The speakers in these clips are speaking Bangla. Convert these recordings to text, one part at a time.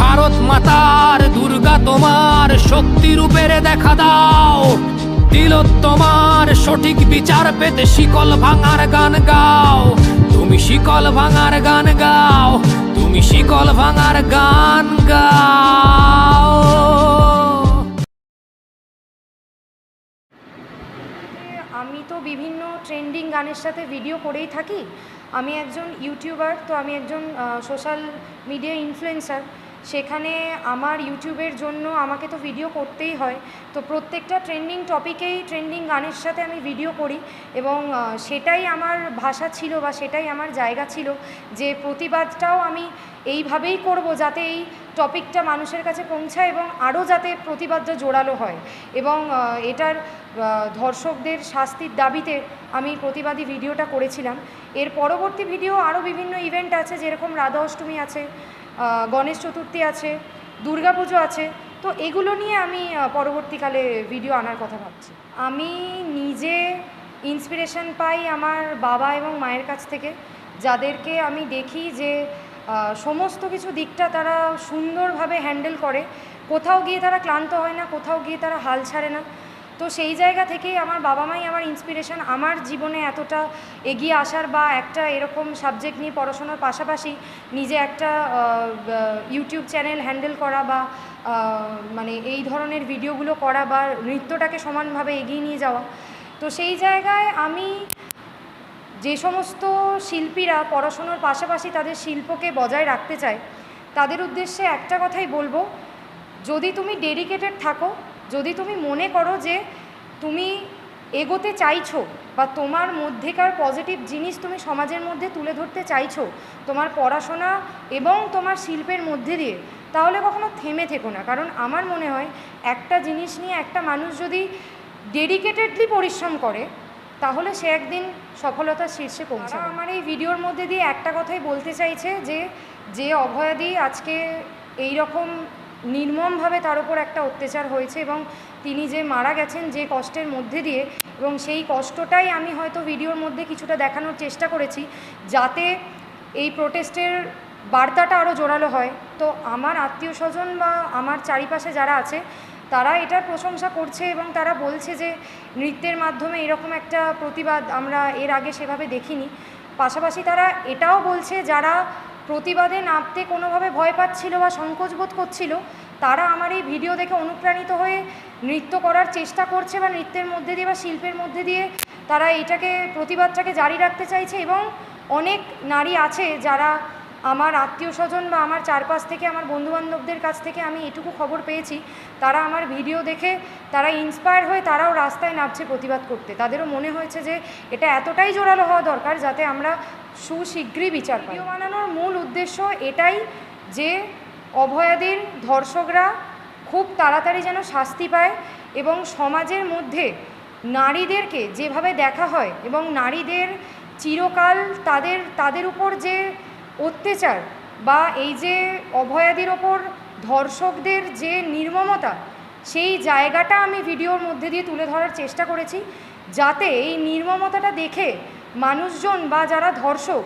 ভারত মাতার দুর্গা তোমার শক্তি রূপের দেখা দাও। তিলোত্তমার সঠিক বিচার পেতে শিকল ভাঙার গান গাও। তুমি শিকল ভাঙার গান গাও, তুমি শিকল ভাঙার গান গাও। আমি তো বিভিন্ন ট্রেন্ডিং গানের সাথে ভিডিও করেই থাকি। আমি একজন ইউটিউবার তো আমি একজন সোশ্যাল মিডিয়া ইনফ্লুয়েন্সার সেখানে আমার ইউটিউবের জন্য আমাকে তো ভিডিও করতেই হয়। তো প্রত্যেকটা ট্রেন্ডিং টপিকেই ট্রেন্ডিং গানের সাথে আমি ভিডিও করি এবং সেটাই আমার ভাষা ছিল বা সেটাই আমার জায়গা ছিল যে প্রতিবাদটাও আমি এইভাবেই করব যাতে এই টপিকটা মানুষের কাছে পৌঁছায় এবং আরও যাতে প্রতিবাদটা জোরালো হয়। এবং এটার ধর্ষকদের শাস্তির দাবিতে আমি প্রতিবাদী ভিডিওটা করেছিলাম। এর পরবর্তী ভিডিও আরও বিভিন্ন ইভেন্ট আছে, যেরকম রাধা অষ্টমী আছে গণেশ চতুর্থী আছে, দুর্গাপুজো আছে, তো এগুলো নিয়ে আমি পরবর্তীকালে ভিডিও আনার কথা ভাবছি। আমি নিজে ইন্সপিরেশন পাই আমার বাবা এবং মায়ের কাছ থেকে, যাদেরকে আমি দেখি যে সমস্ত কিছু দিকটা তারা সুন্দরভাবে হ্যান্ডেল করে। কোথাও গিয়ে তারা ক্লান্ত হয় না, কোথাও গিয়ে তারা হাল ছাড়ে না। তো সেই জায়গা থেকেই আমার বাবা মাই আমার ইন্সপিরেশন আমার জীবনে এতটা এগিয়ে আসার বা একটা এরকম সাবজেক্ট নিয়ে পড়াশোনার পাশাপাশি নিজে একটা ইউটিউব চ্যানেল হ্যান্ডেল করা বা মানে এই ধরনের ভিডিওগুলো করা বা নৃত্যটাকে সমানভাবে এগিয়ে নিয়ে যাওয়া। তো সেই জায়গায় আমি যে সমস্ত শিল্পীরা পড়াশোনার পাশাপাশি তাদের শিল্পকে বজায় রাখতে চায়, তাদের উদ্দেশ্যে একটা কথাই বলব, যদি তুমি ডেডিকেটেড থাকো যদি তুমি মনে করো যে তুমি এগোতে চাইছো বা তোমার মধ্যেকার পজিটিভ জিনিস তুমি সমাজের মধ্যে তুলে ধরতে চাইছো তোমার পড়াশোনা এবং তোমার শিল্পের মধ্যে দিয়ে তাহলে কখনো থেমে থেকো না। কারণ আমার মনে হয় একটা জিনিস নিয়ে একটা মানুষ যদি ডেডিকেটেডলি পরিশ্রম করে তাহলে সে একদিন সফলতার শীর্ষে পৌঁছাবে। আমার এই ভিডিওর মধ্যে দিয়ে একটা কথাই বলতে চাইছে যে যে অভয়াদি আজকে এই রকম নির্মমভাবে তার উপর একটা অত্যাচার হয়েছে এবং তিনি যে মারা গেছেন যে কষ্টের মধ্যে দিয়ে এবং সেই কষ্টটাই আমি হয়তো ভিডিওর মধ্যে কিছুটা দেখানোর চেষ্টা করেছি যাতে এই প্রোটেস্টের বার্তাটা আরও জোরালো হয়। তো আমার আত্মীয় স্বজন বা আমার চারিপাশে যারা আছে, তারা এটার প্রশংসা করছে এবং তারা বলছে যে নৃত্যের মাধ্যমে এরকম একটা প্রতিবাদ আমরা এর আগে সেভাবে দেখিনি। পাশাপাশি তারা এটাও বলছে যারা প্রতিবাদে নামতে কোনোভাবে ভয় পাচ্ছিল বা সংকোচ বোধ করছিল, তারা আমার এই ভিডিও দেখে অনুপ্রাণিত হয়ে নৃত্য করার চেষ্টা করছে বা নৃত্যের মধ্যে দিয়ে বা শিল্পের মধ্যে দিয়ে তারা এটাকে, প্রতিবাদটাকে জারি রাখতে চাইছে এবং অনেক নারী আছে যারা আমার আত্মীয় স্বজন বা আমার চারপাশ থেকে, আমার বন্ধুবান্ধবদের কাছ থেকে আমি এটুকু খবর পেয়েছি, তারা আমার ভিডিও দেখে তারা ইন্সপায়ার হয়ে তারাও রাস্তায় নামছে প্রতিবাদ করতে। তাদেরও মনে হয়েছে যে এটা এতটাই জোরালো হওয়া দরকার যাতে আমরা সুশীঘ্রই বিচার ভিডিও বানানোর মূল উদ্দেশ্য এটাই যে অভয়াদের ধর্ষকরা খুব তাড়াতাড়ি যেন শাস্তি পায় এবং সমাজের মধ্যে নারীদেরকে যেভাবে দেখা হয় এবং নারীদের চিরকাল তাদের তাদের উপর যে অত্যাচার বা এই যে অভয়াদির ওপর ধর্ষকদের যে নির্মমতা, সেই জায়গাটা আমি ভিডিওর মধ্যে দিয়ে তুলে ধরার চেষ্টা করেছি যাতে এই নির্মমতাটা দেখে মানুষজন বা যারা ধর্ষক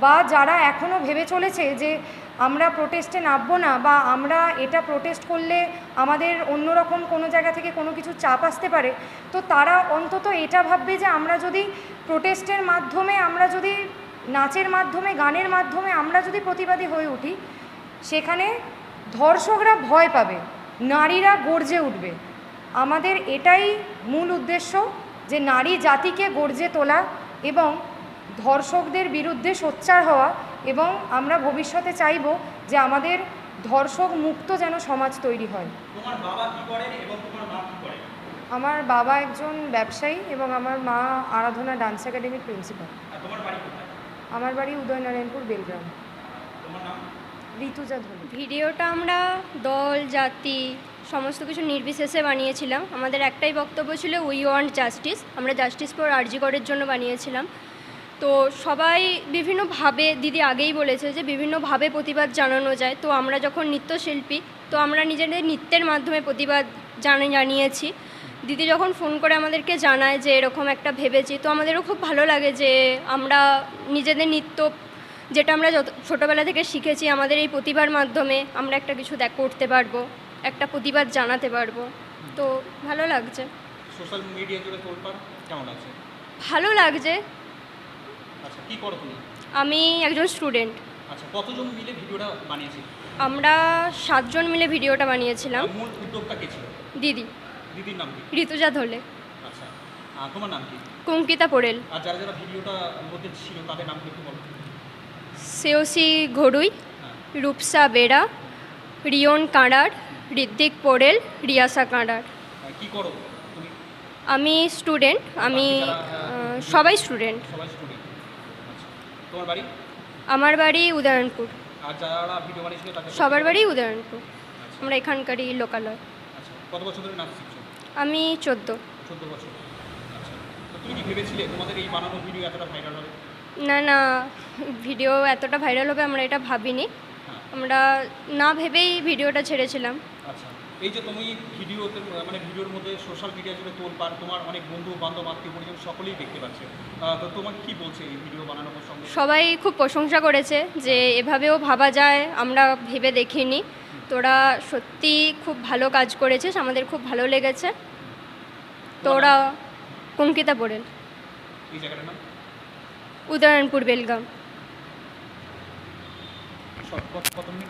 বা যারা এখনও ভেবে চলেছে যে আমরা প্রোটেস্টে নামবো না বা আমরা এটা প্রোটেস্ট করলে আমাদের অন্যরকম কোনো জায়গা থেকে কোনো কিছু চাপ আসতে পারে, তো তারা অন্তত এটা ভাববে যে আমরা যদি প্রোটেস্টের মাধ্যমে, আমরা যদি নাচের মাধ্যমে, গানের মাধ্যমে আমরা যদি প্রতিবাদী হয়ে উঠি, সেখানে ধর্ষকরা ভয় পাবে, নারীরা গর্জে উঠবে। আমাদের এটাই মূল উদ্দেশ্য যে নারী জাতিকে গর্জে তোলা এবং ধর্ষকদের বিরুদ্ধে সোচ্চার হওয়া এবং আমরা ভবিষ্যতে চাইব যে আমাদের ধর্ষক মুক্ত যেন সমাজ তৈরি হয়। তোমার বাবা কি করেন এবং তোমার মা কি করেন? আমার বাবা একজন ব্যবসায়ী এবং আমার মা আরাধনা ডান্স একাডেমির প্রিন্সিপাল। আর তোমার বাড়ি কোথায়? আমার বাড়ি উদয়নারায়ণপুর বেলগ্রাম। তোমার ঋতুজা ধনী। ভিডিওটা আমরা দল জাতি সমস্ত কিছু নির্বিশেষে বানিয়েছিলাম। আমাদের একটাই বক্তব্য ছিল উই ওয়ান্ট জাস্টিস আমরা জাস্টিস ফর আরজিগড়ের জন্য বানিয়েছিলাম। তো সবাই বিভিন্নভাবে, দিদি আগেই বলেছে যে বিভিন্নভাবে প্রতিবাদ জানানো যায়। তো আমরা যখন নৃত্যশিল্পী, তো আমরা নিজেদের নৃত্যের মাধ্যমে প্রতিবাদ জানা, জানিয়েছি। দিদি যখন ফোন করে আমাদেরকে জানায় যে এরকম একটা ভেবেছি, তো আমাদেরও খুব ভালো লাগে যে আমরা নিজেদের নৃত্য, যেটা আমরা যত, ছোটোবেলা থেকে শিখেছি, আমাদের এই প্রতিভার মাধ্যমে আমরা একটা কিছু দেখ, করতে পারব। একটা প্রতিবাদ জানাতে পারব। তো ভালো লাগছে। সোশ্যাল মিডিয়া জুড়ে তোলপার কেমন আছে? ভালো লাগছে। আচ্ছা কি করো তুমি? আমি একজন স্টুডেন্ট। আচ্ছা কতজন মিলে ভিডিওটা বানিয়েছি আমরা সাতজন মিলে ভিডিওটা বানিয়েছিলাম। মূল উদ্যোগটা কে ছিল? দিদি। দিদির নাম কি? ঋতুজা ধলে। আচ্ছা তোমার নাম কি? কুঙ্কিতা পোড়েল। আর যারা যারা ভিডিওটা মধ্যে ছিল তাদের নাম একটু বলো? সেওসি ঘড়ুই হ্যাঁ। রূপসা বেড়া রিয়ন কাঁড়ার ঋত্বিক পোড়েল রিয়াসা কাঁড়ার। কি করো? আমি স্টুডেন্ট আমি সবাই স্টুডেন্ট সবাই স্টুডেন্ট আচ্ছা তোমার বাড়ি? আমার বাড়ি উদয়নপুর। আর যারা ভিডিও বানিয়েছিল তাদের সবার বাড়ি উদয়নপুর। আচ্ছা। আমরা এখানকারই লোকালয়। আচ্ছা কত বছর ধরে নাচ শিখছো? আমি চোদ্দ। চোদ্দ বছর। তো তুমি কি ভেবেছিলে তোমাদের এই বানানো ভিডিও এতটা ভাইরাল হবে? না না ভিডিও এতটা ভাইরাল হবে আমরা এটা ভাবিনি। হ্যাঁ আমরা না ভেবেই ভিডিওটা ছেড়েছিলাম। আচ্ছা এই যে তুমি ভিডিওতে মানে ভিডিওর মধ্যে সোশ্যাল মিডিয়া জুড়ে তোলপার তোমার অনেক বন্ধু বান্ধব আত্মীয় পরিজন সকলেই দেখতে পাচ্ছে। তো তোমাকে কি বলছে এই ভিডিও বানানোর সঙ্গে? সবাই খুব প্রশংসা করেছে যে এভাবেও ভাবা যায় আমরা ভেবে দেখিনি। তোরা সত্যি খুব ভালো কাজ করেছিস আমাদের খুব ভালো লেগেছে। তো ওরা কুঙ্কিতা পড়েন এই জায়গাটার নাম? উদয়নপুর বেলগাম। সব- কত কত মিনিট